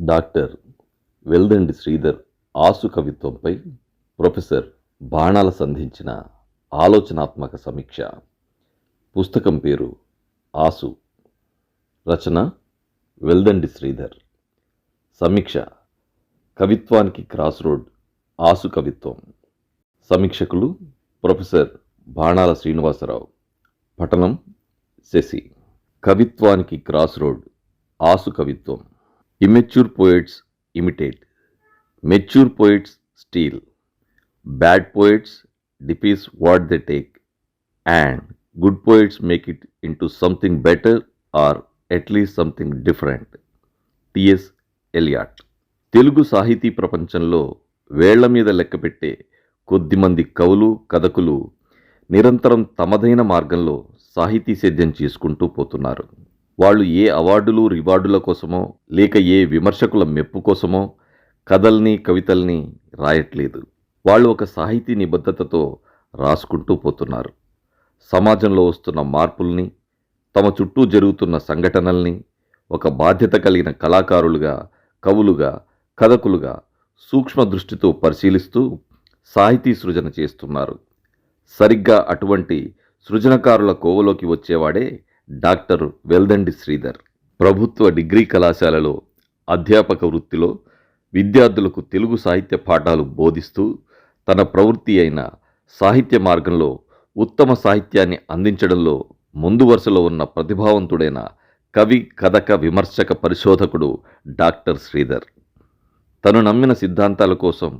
Doctor Veldandi Sridhar ఆసు కవిత్వంపై professor Banala సంధించిన ఆలోచనాత్మక సమీక్ష. పుస్తకం పేరు ఆసు. రచన వెల్దండి శ్రీధర్. సమీక్ష కవిత్వానికి క్రాస్ రోడ్ ఆసు కవిత్వం. సమీక్షకులు ప్రొఫెసర్ బాణాల శ్రీనివాసరావు. పఠనం శశి. కవిత్వానికి క్రాస్ రోడ్ ఆసు కవిత్వం. Immature poets imitate mature poets steal bad poets deface what they take and good poets make it into something better or at least something different TS Eliot Telugu సాహితీ ప్రపంచంలో వేళ్ళ మీద లెక్కపెట్టే కొద్దిమంది కవులు కథకులు నిరంతరం తమదైన మార్గంలో సాహితీ సేద్యం చేసుకుంటూ పోతున్నారు. వాళ్ళు ఏ అవార్డులు రివార్డుల కోసమో లేక ఏ విమర్శకుల మెప్పు కోసమో కథల్ని కవితల్ని రాయట్లేదు. వాళ్ళు ఒక సాహితీ నిబద్ధతతో రాసుకుంటూ పోతున్నారు. సమాజంలో వస్తున్న మార్పుల్ని తమ చుట్టూ జరుగుతున్న సంఘటనల్ని ఒక బాధ్యత కలిగిన కళాకారులుగా కవులుగా కథకులుగా సూక్ష్మ దృష్టితో పరిశీలిస్తూ సాహితీ సృజన చేస్తున్నారు. సరిగ్గా అటువంటి సృజనకారుల కోవలోకి వచ్చేవాడే డాక్టర్ వెల్దండి శ్రీధర్ ప్రభుత్వ డిగ్రీ కళాశాలలో అధ్యాపక వృత్తిలో విద్యార్థులకు తెలుగు సాహిత్య పాఠాలు బోధిస్తూ తన ప్రవృత్తి అయిన సాహిత్య మార్గంలో ఉత్తమ సాహిత్యాన్ని అందించడంలో ముందు వరుసలో ఉన్న ప్రతిభావంతుడైన కవి కథక విమర్శక పరిశోధకుడు డాక్టర్ శ్రీధర్. తను నమ్మిన సిద్ధాంతాల కోసం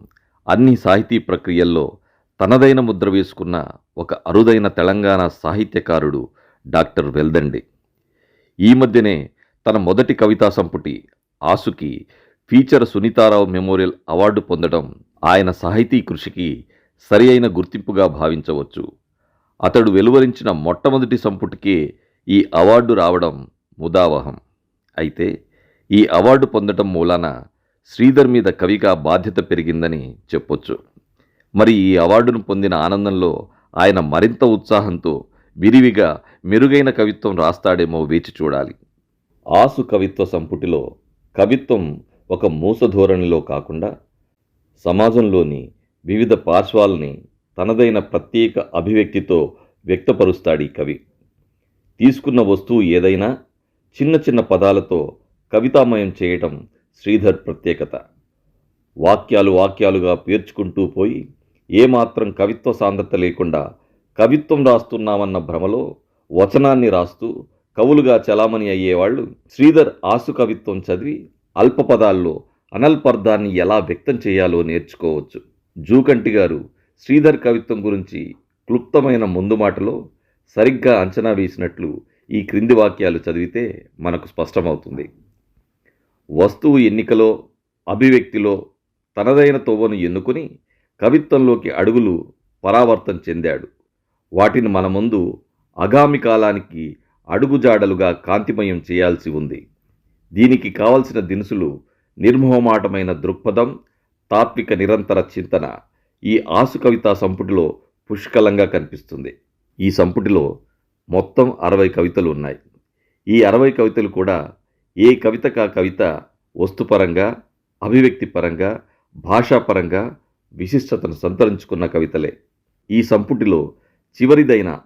అన్ని సాహితీ ప్రక్రియల్లో తనదైన ముద్ర వేసుకున్న ఒక అరుదైన తెలంగాణ సాహిత్యకారుడు డాక్టర్ వెల్దండి. ఈ మధ్యనే తన మొదటి కవితా సంపుటి ఆసుకి ఫీచర్ సునీతారావు మెమోరియల్ అవార్డు పొందడం ఆయన సాహితీ కృషికి సరి అయిన గుర్తింపుగా భావించవచ్చు. అతడు వెలువరించిన మొట్టమొదటి సంపుటికే ఈ అవార్డు రావడం ముదావహం. అయితే ఈ అవార్డు పొందడం మూలాన శ్రీధర్ మీద కవిగా బాధ్యత పెరిగిందని చెప్పొచ్చు. మరి ఈ అవార్డును పొందిన ఆనందంలో ఆయన మరింత ఉత్సాహంతో విరివిగా మెరుగైన కవిత్వం రాస్తాడేమో వేచి చూడాలి. ఆసు కవిత్వ సంపుటిలో కవిత్వం ఒక మూస ధోరణిలో కాకుండా సమాజంలోని వివిధ పార్శ్వాల్ని తనదైన ప్రత్యేక అభివ్యక్తితో వ్యక్తపరుస్తాడు ఈ కవి. తీసుకున్న వస్తువు ఏదైనా చిన్న చిన్న పదాలతో కవితామయం చేయటం శ్రీధర్ ప్రత్యేకత. వాక్యాలు వాక్యాలుగా పేర్చుకుంటూ పోయి ఏమాత్రం కవిత్వ సాంద్రత లేకుండా కవిత్వం రాస్తున్నామన్న భ్రమలో వచనాన్ని రాస్తూ కవులుగా చలామణి అయ్యేవాళ్ళు శ్రీధర్ ఆసు కవిత్వం చదివి అల్ప పదాల్లో అనల్పర్థాన్ని ఎలా వ్యక్తం చేయాలో నేర్చుకోవచ్చు. జూకంటి గారు శ్రీధర్ కవిత్వం గురించి క్లుప్తమైన ముందు మాటలో సరిగ్గా అంచనా వేసినట్లు ఈ క్రింది వాక్యాలు చదివితే మనకు స్పష్టమవుతుంది. వస్తువు ఎన్నికలో అభివ్యక్తిలో తనదైన తోవను ఎన్నుకుని కవిత్వంలోకి అడుగులు పరావర్తం చెందాడు. వాటిని మన ముందు అగామి కాలానికి అడుగుజాడలుగా కాంతిమయం చేయాల్సి ఉంది. దీనికి కావలసిన దినుసులు నిర్మోహమాటమైన దృక్పథం తాత్విక నిరంతర చింతన ఈ ఆసు కవితా సంపుటిలో పుష్కలంగా కనిపిస్తుంది. ఈ సంపుటిలో మొత్తం అరవై కవితలు ఉన్నాయి. ఈ అరవై కవితలు కూడా ఏ కవిత కా కవిత వస్తుపరంగా అభివ్యక్తిపరంగా భాషాపరంగా విశిష్టతను సంతరించుకున్న కవితలే. ఈ సంపుటిలో చివరిదైన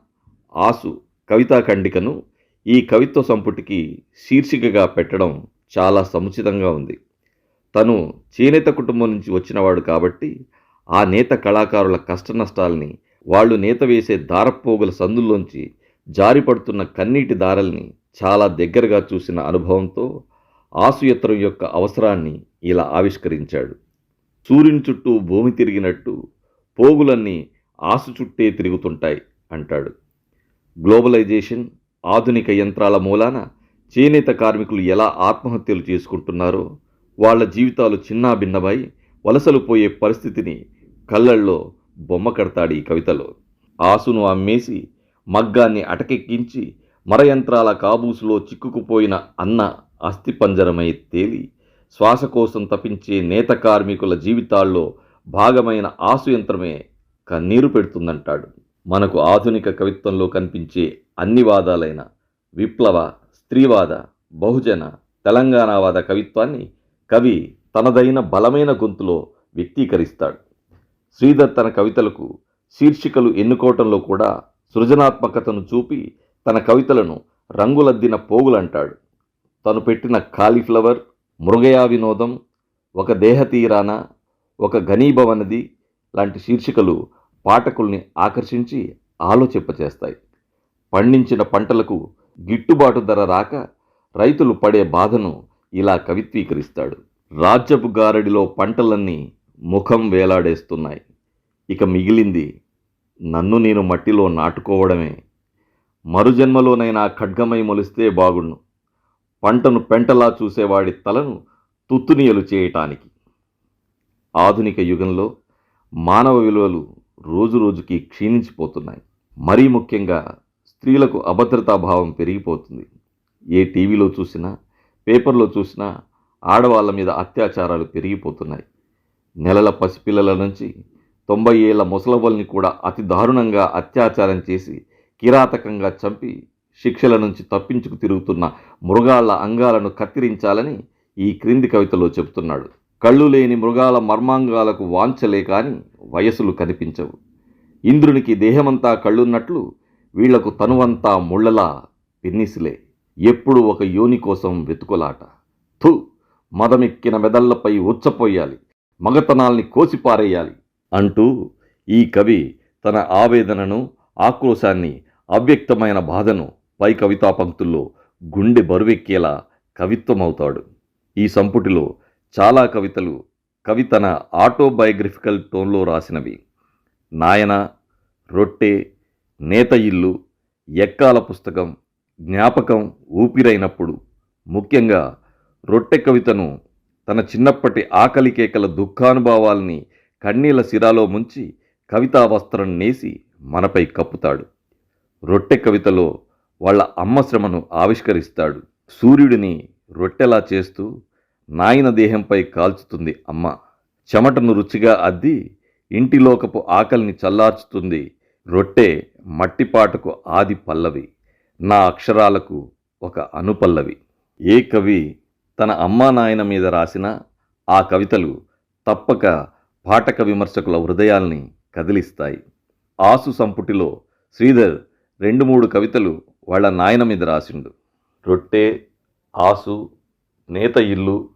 ఆసు కవితా ఖండికను ఈ కవిత్వ సంపుటికి శీర్షికగా పెట్టడం చాలా సముచితంగా ఉంది. తను చేనేత కుటుంబం నుంచి వచ్చినవాడు కాబట్టి ఆ నేత కళాకారుల కష్ట నష్టాల్ని వాళ్ళు నేత వేసే దారపోగుల సందుల్లోంచి జారిపడుతున్న కన్నీటి దారల్ని చాలా దగ్గరగా చూసిన అనుభవంతో ఆసుయత్రం యొక్క అవసరాన్ని ఇలా ఆవిష్కరించాడు. సూర్యుని చుట్టూ భూమి తిరిగినట్టు పోగులన్నీ ఆసు చుట్టే తిరుగుతుంటాయి అంటాడు. గ్లోబలైజేషన్ ఆధునిక యంత్రాల మూలాన చేనేత కార్మికులు ఎలా ఆత్మహత్యలు చేసుకుంటున్నారో వాళ్ళ జీవితాలు చిన్నాభిన్నమై వలసలు పోయే పరిస్థితిని కళ్ళల్లో బొమ్మ కడతాడు ఈ కవితలో. ఆసును అమ్మేసి మగ్గాన్ని అటకెక్కించి మరయంత్రాల కాబూసులో చిక్కుకుపోయిన అన్న అస్థిపంజరమై తేలి శ్వాస కోసం తపించే నేత కార్మికుల జీవితాల్లో భాగమైన ఆసు యంత్రమే కన్నీరు పెడుతుందంటాడు. మనకు ఆధునిక కవిత్వంలో కనిపించే అన్ని వాదాలైన విప్లవ స్త్రీవాద బహుజన తెలంగాణవాద కవిత్వాన్ని కవి తనదైన బలమైన గొంతులో వ్యక్తీకరిస్తాడు. శ్రీధర్ తన కవితలకు శీర్షికలు ఎన్నుకోవటంలో కూడా సృజనాత్మకతను చూపి తన కవితలను రంగులద్దిన పోగులంటాడు. తను పెట్టిన కాలీఫ్లవర్ మృగయా వినోదం ఒక దేహతీరాన ఒక ఘనీభవనది లాంటి శీర్షికలు పాఠకుల్ని ఆకర్షించి ఆలోచింపచేస్తాయి. పండించిన పంటలకు గిట్టుబాటు ధర రాక రైతులు పడే బాధను ఇలా కవిత్వీకరిస్తాడు. రాజ్యపు గారడిలో పంటలన్నీ ముఖం వేలాడేస్తున్నాయి. ఇక మిగిలింది నన్ను నేను మట్టిలో నాటుకోవడమే. మరుజన్మలోనైనా ఖడ్గమై మొలిస్తే బాగుండు. పంటను పెంటలా చూసేవాడి తలను తుత్తునియలు చేయటానికి. ఆధునిక యుగంలో మానవ విలువలు రోజురోజుకి క్షీణించిపోతున్నాయి. మరీ ముఖ్యంగా స్త్రీలకు అభద్రతాభావం పెరిగిపోతుంది. ఏ టీవీలో చూసినా పేపర్లో చూసినా ఆడవాళ్ళ మీద అత్యాచారాలు పెరిగిపోతున్నాయి. నెలల పసిపిల్లల నుంచి తొంభై ఏళ్ళ ముసలవల్ని కూడా అతి దారుణంగా అత్యాచారం చేసి కిరాతకంగా చంపి శిక్షల నుంచి తప్పించుకు తిరుగుతున్న మృగాళ్ళ అంగాలను కత్తిరించాలని ఈ క్రింది కవితలో చెబుతున్నాడు. కళ్ళు లేని మృగాల మర్మాంగాలకు వాంచలే కాని వయసులు కనిపించవు. ఇంద్రునికి దేహమంతా కళ్ళున్నట్లు వీళ్ళకు తనువంతా ముళ్ళలా పిన్నిసిలే. ఎప్పుడు ఒక యోని కోసం వెతుకులాట. థు మదమెక్కిన మెదళ్ళపై ఉచ్చపోయాలి మగతనాల్ని కోసిపారేయాలి అంటూ ఈ కవి తన ఆవేదనను ఆక్రోశాన్ని అవ్యక్తమైన బాధను పై కవితా పంక్తుల్లో గుండె బరువెక్కేలా కవిత్వమవుతాడు. ఈ సంపుటిలో చాలా కవితలు కవి తన ఆటోబయోగ్రఫికల్ టోన్లో రాసినవి. నాయన రొట్టె నేత ఇల్లు ఎక్కాల పుస్తకం జ్ఞాపకం ఊపిరైనప్పుడు. ముఖ్యంగా రొట్టె కవితను తన చిన్నప్పటి ఆకలి కేకల దుఃఖానుభావాల్ని కన్నీల సిరాలో ముంచి కవితా వస్త్రం నేసి మనపై కప్పుతాడు. రొట్టె కవితలో వాళ్ళ అమ్మ శ్రమను ఆవిష్కరిస్తాడు. సూర్యుడిని రొట్టెలా చేస్తూ నాయన దేహంపై కాల్చుతుంది అమ్మ. చెమటను రుచిగా అద్ది ఇంటిలోకపు ఆకలిని చల్లార్చుతుంది. రొట్టె మట్టిపాటకు ఆది పల్లవి. నా అక్షరాలకు ఒక అనుపల్లవి. ఏ కవి తన అమ్మా నాయన మీద రాసిన ఆ కవితలు తప్పక పాఠక విమర్శకుల హృదయాల్ని కదిలిస్తాయి. ఆసు సంపుటిలో శ్రీధర్ రెండు మూడు కవితలు వాళ్ళ నాయన మీద రాసిండు. రొట్టె ఆసు నేత ఇల్లు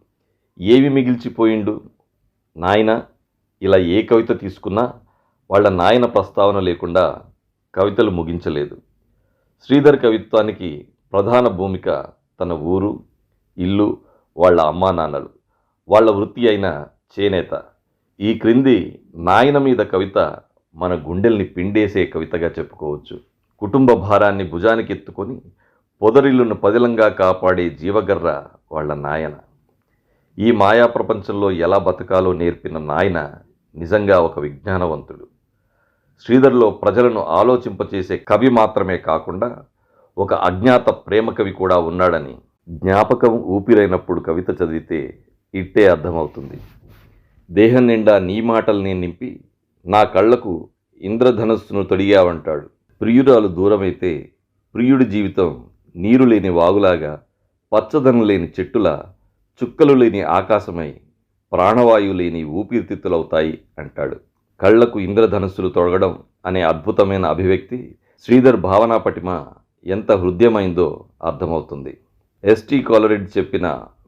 ఏవి మిగిల్చిపోయిండు? నాయన ఇలా ఏ కవిత తీసుకున్నా వాళ్ళ నాయన ప్రస్తావన లేకుండా కవితలు ముగించలేదు. శ్రీధర్ కవిత్వానికి ప్రధాన భూమిక తన ఊరు ఇల్లు వాళ్ళ అమ్మా నాన్నలు వాళ్ళ వృత్తి అయిన చేనేత. ఈ క్రింది నాయన మీద కవిత మన గుండెల్ని పిండేసే కవితగా చెప్పుకోవచ్చు. కుటుంబ భారాన్ని భుజానికి ఎత్తుకొని పొదరిల్లును పదిలంగా కాపాడే జీవగర్ర వాళ్ళ నాయన. ఈ మాయా ప్రపంచంలో ఎలా బతకాలో నేర్పిన నాయన నిజంగా ఒక విజ్ఞానవంతుడు. శ్రీధర్లో ప్రజలను ఆలోచింపచేసే కవి మాత్రమే కాకుండా ఒక అజ్ఞాత ప్రేమ కవి కూడా ఉన్నాడని జ్ఞాపకం ఊపిరైనప్పుడు కవిత చదివితే ఇట్టే అర్థమవుతుంది. దేహం నిండా నీ మాటల్ని నింపి నా కళ్ళకు ఇంద్రధనస్సును తొడిగావంటాడు. ప్రియురాలు దూరమైతే ప్రియుడి జీవితం నీరు లేని వాగులాగా పచ్చదనం లేని చెట్టులా చుక్కలు లేని ఆకాశమై ప్రాణవాయువు లేని ఊపిరితిత్తులవుతాయి అంటాడు. కళ్ళకు ఇంద్రధనుస్సులు తొడగడం అనే అద్భుతమైన అభివ్యక్తి శ్రీధర్ భావనా పటిమ ఎంత హృదయమైందో అర్థమవుతుంది. ఎస్టీ కాలరెడ్ చెప్పిన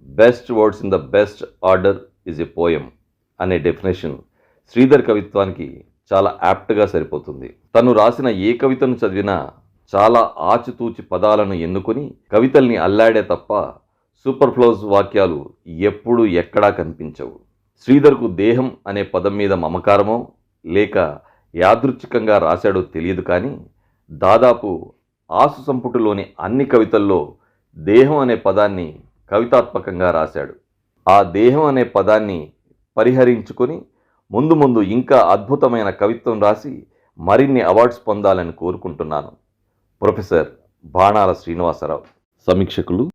best words in the best order is a poem అనే డెఫినేషన్ శ్రీధర్ కవిత్వానికి చాలా యాప్ట్గా సరిపోతుంది. తను రాసిన ఏ కవితను చదివినా చాలా ఆచితూచి పదాలను ఎన్నుకొని కవితల్ని అల్లాడే తప్ప సూపర్ ఫ్లోజ్ వాక్యాలు ఎప్పుడూ ఎక్కడా కనిపించవు. శ్రీధర్కు దేహం అనే పదం మీద మమకారమో లేక యాదృచ్ఛికంగా రాశాడో తెలియదు కానీ దాదాపు ఆసు సంపుటిలోని అన్ని కవితల్లో దేహం అనే పదాన్ని కవితాత్మకంగా రాశాడు. ఆ దేహం అనే పదాన్ని పరిహరించుకొని ముందు ముందు ఇంకా అద్భుతమైన కవిత్వం రాసి మరిన్ని అవార్డ్స్ పొందాలని కోరుకుంటున్నాను. ప్రొఫెసర్ బాణాల శ్రీనివాసరావు. సమీక్షకులు